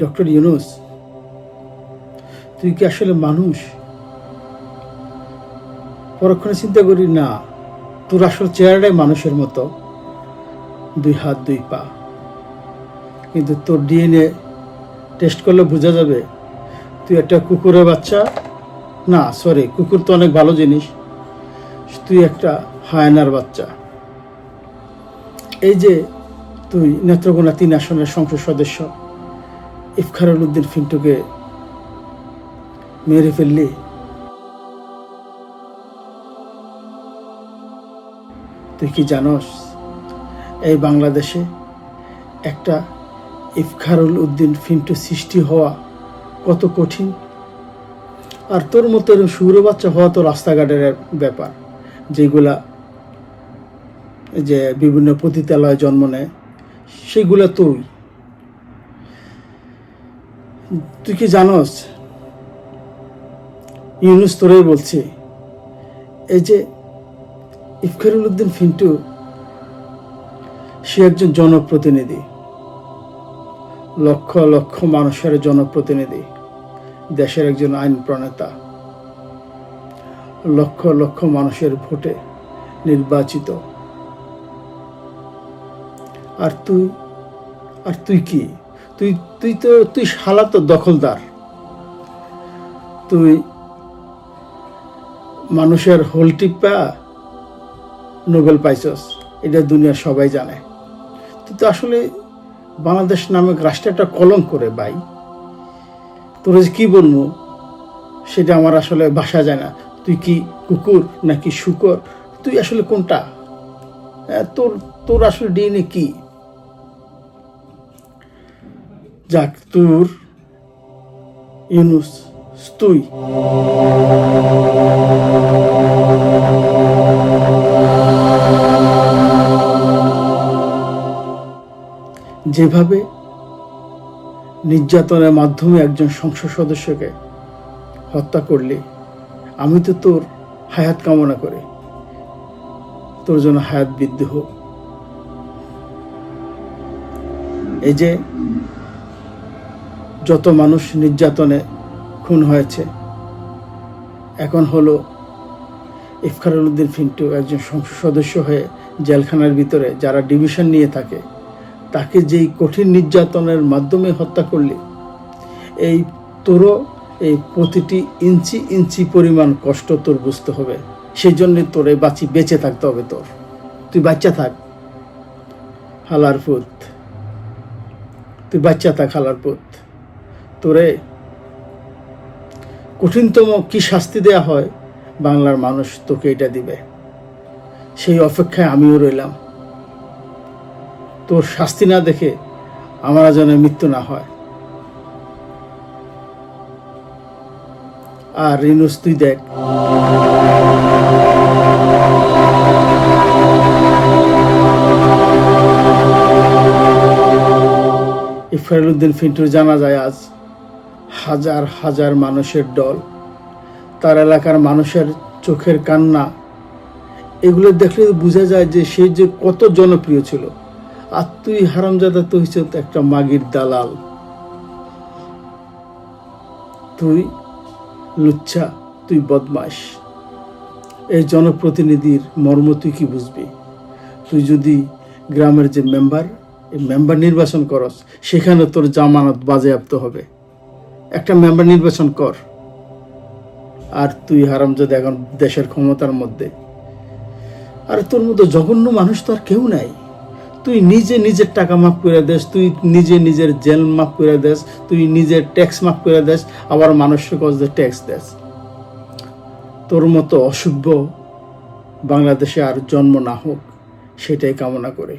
Doctor Yunus, তুই কি আসলে মানুষ? পরক্ষণে চিন্তা করি না, তোর আসল চেহারাটাই মানুষের মতো, দুই হাত, দুই পা। কিন্তু তোর ডিএনএ টেস্ট করলে বোঝা যাবে, তুই একটা কুকুরের বাচ্চা। না সরি কুকুর তো অনেক ভালো জিনিস, তুই একটা হায়নার বাচ্চা। এই যে তুই নেত্রকোনা তিন আসনের সংসদ সদস্য ইফখারুল উদ্দিন ফিন্টুকে মেরে ফেললি? তুই কি জানস, এই বাংলাদেশে একটা ইফখারুল উদ্দিন ফিন্টু সৃষ্টি হওয়া কত কঠিন? আর তোর মতো সুর বাচ্চা হওয়া তো রাস্তাঘাটের ব্যাপার, যেগুলা যে বিভিন্ন পতিতালয়ে জন্ম নেয়, সেগুলা তুই তুই কি জানস? ইউনুস তোরাই বলছে, এই যে ইফখারুল উদ্দিন ফিন্টু, সে একজন জনপ্রতিনিধি। লক্ষ লক্ষ মানুষের জনপ্রতিনিধি, দেশের একজন আইন প্রণেতা। লক্ষ লক্ষ মানুষের ভোটে নির্বাচিত। আর তুই আর তুই কি? তুই তুই তো, তুই শালা তো দখলদার। তুই মানুষের হোল টিপা নোবেল পাইছস, এটা দুনিয়ার সবাই জানে। তুই তো আসলে বাংলাদেশ নামক রাষ্ট্রে একটা কলম করে, ভাই। তোর কি বলব, সেটা আমার আসলে ভাষা যায় না। তুই কি কুকুর নাকি শুকর? তুই আসলে কোনটা? তোর তোর আসলে ডিএনএ কি? যাক, তোর ইউনুস তুই। যেভাবে নির্যাতনের মাধ্যমে একজন সংসদ সদস্যকে হত্যা করলি, আমি তো তোর হায়াত কামনা করি। তোর জন্য হায়াত বৃদ্ধি হোক। এই যে যত মানুষ নির্যাতনে খুন হয়েছে, এখন হলো ইফখারুল উদ্দিন ফিন্টু একজন সংসদ সদস্য হয়ে জেলখানার ভিতরে যারা ডিভিশন নিয়ে থাকে, তাকে যেই কঠিন নির্যাতনের মাধ্যমে হত্যা করলি, এই তোরও এই প্রতিটি ইঞ্চি ইঞ্চি পরিমাণ কষ্ট তোর বুঝতে হবে। সেই জন্যে তোর এই বাঁচি, বেঁচে থাকতে হবে তোর। তুই বাচ্চা থাক হালার পুত। তুই বাচ্চা থাক হালার পুত। তোরে কঠিনতম কি শাস্তি দেয়া হয়? বাংলার মানুষ তোকে এটা দিবে। সেই অপেক্ষায় আমিও রইলাম। তোর শাস্তি না দেখে আমার যেন মৃত্যু না হয়। আর রিনুস, তুই দেখ। ইফরাইলউদ্দিন ফিন্টুর জানা যায় আজ হাজার হাজার মানুষের দল তার এলাকার মানুষের চোখের কান্না, এগুলো দেখলে বোঝা যায় যে সে যে কত জনপ্রিয় ছিল। আর তুই হারামজাদা তো হচ্ছে একটা মাগির দালাল। তুই লুচ্ছা, তুই বদমাস এই জনপ্রতিনিধির মর্ম তুই কি বুঝবি? তুই যদি গ্রামের যে মেম্বার, এই মেম্বার নির্বাচন করস, সেখানে তোর জামানত বাজেয়াপ্ত হবে। একটা মেম্বার নির্বাচন কর। আর তুই হারামজাদা এখন দেশের ক্ষমতার মধ্যে। আর তোর মতো জঘন্য মানুষ তো আর কেউ নাই। তুই নিজে নিজের টাকা মাফ করে দেস, তুই নিজে নিজের জেল মাফ করে দেস, তুই নিজের ট্যাক্স মাফ করে দেস, আবার মানুষের কাছে ট্যাক্স দেস। তোর মতো অসভ্য বাংলাদেশে আর জন্ম না হোক, সেটাই কামনা করে।